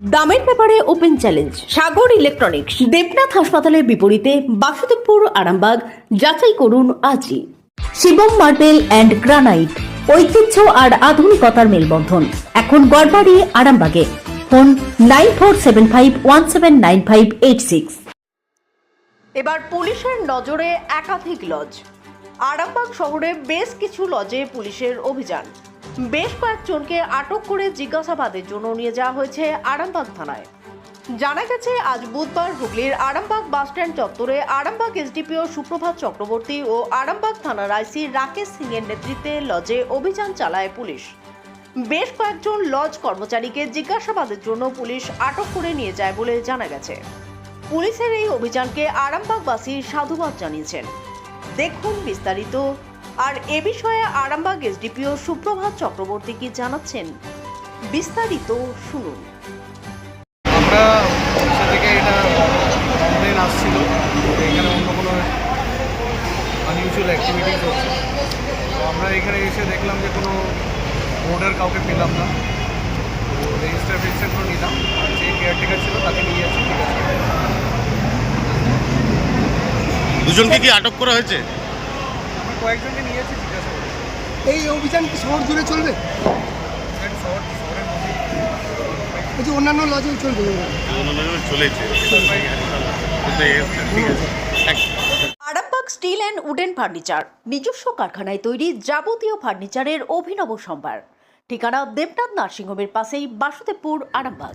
দামের ব্যাপারে open challenge, Sagar electronics, Debnath হাসপাতালের বিপরীতে বাসুদেবপুর, আরামবাগ, যাচাই করুন আজই। শিবম মার্বেল অ্যান্ড গ্রানাইট, ঐতিহ্য আর আধুনিকতার মেলবন্ধন। এখন গড়বাড়ি, আরামবাগে। Phone nine four seven five one seven nine five eight six. এবার পুলিশের নজরে একাধিক লজ। আরামবাগ শহরে বেশ কিছু লজে পুলিশের অভিযান। বেশ কয়েকজনকে আটক করে জিজ্ঞাসাবাদের জন্য নিয়ে যাওয়া হয়েছে আরামবাগ থানায়। জানা গেছে, আজ বুধবার হুগলির আরামবাগ বাসস্ট্যান্ড চত্বরে আরামবাগ এসডিপিও সুপ্রভাত চক্রবর্তী ও আরামবাগ থানার আইসি রাকেশ সিং এর নেতৃত্বে লজে অভিযান চালায় পুলিশ। বেশ কয়েকজন লজ কর্মচারীকে জিজ্ঞাসাবাদের জন্য পুলিশ আটক করে নিয়ে যায় বলে জানা গেছে। পুলিশের এই অভিযানকে আরামবাগবাসী সাধুবাদ জানিয়েছেন। দেখুন বিস্তারিত আর এ বিষয়ে আরামবাগ এসডিপিও সুপ্রভাত চক্রবর্তী কি জানাচ্ছেন? বিস্তারিত শুনুন। আমরা থেকে এটা কমপ্লেন আসছিল এখানে অন্য কোনো আনইউজুয়াল অ্যাক্টিভিটিস হচ্ছে। তো আমরা এখানে এসে দেখলাম যে কোনো অর্ডার কাউকে পেলাম না। তো রেজিস্টার ফেজিস্টার করে নিলাম আর যে কেয়ারটেকার ছিল তাকে নিয়ে যাচ্ছি ঠিক আছে। দুজনকে কি আটক করা হয়েছে? আমরা কয়েকজনকে এই অভিযান কি শহর জুড়ে চলবে? অন্যান্য লজেও চলবে। স্টিল অ্যান্ড উডেন ফার্নিচার, নিজস্ব কারখানায় তৈরি যাবতীয় ফার্নিচারের অভিনব সম্ভার। ঠিকানা দেবনাথ নার্সিংহোমের পাশেই বাসুদেবপুর, আরামবাগ।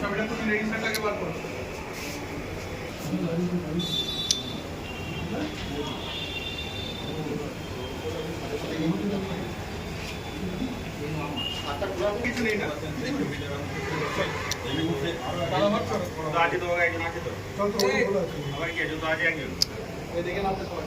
চাবিটা তুমি রেজিস্টারটাকে বার করো কিছু নেই না? এদিকে নামতে সবাই।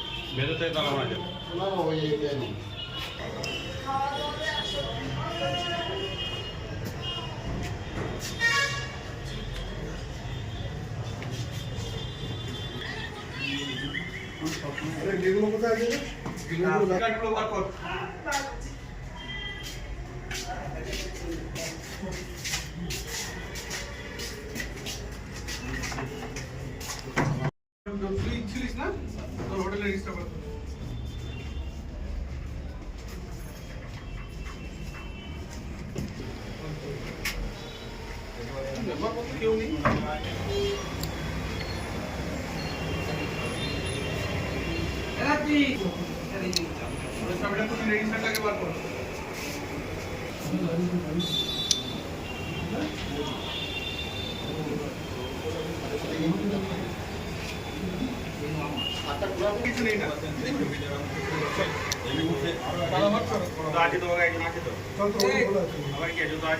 বেরোতে তারা মাঝে কার্ডগুলো বার কর। কেউ নেই চাবিটা তুমি রেজিস্টারটাকে বার করো কিছু নেই না আছে তোমাকে একজন আছে তো আবার কি আছে তো আজ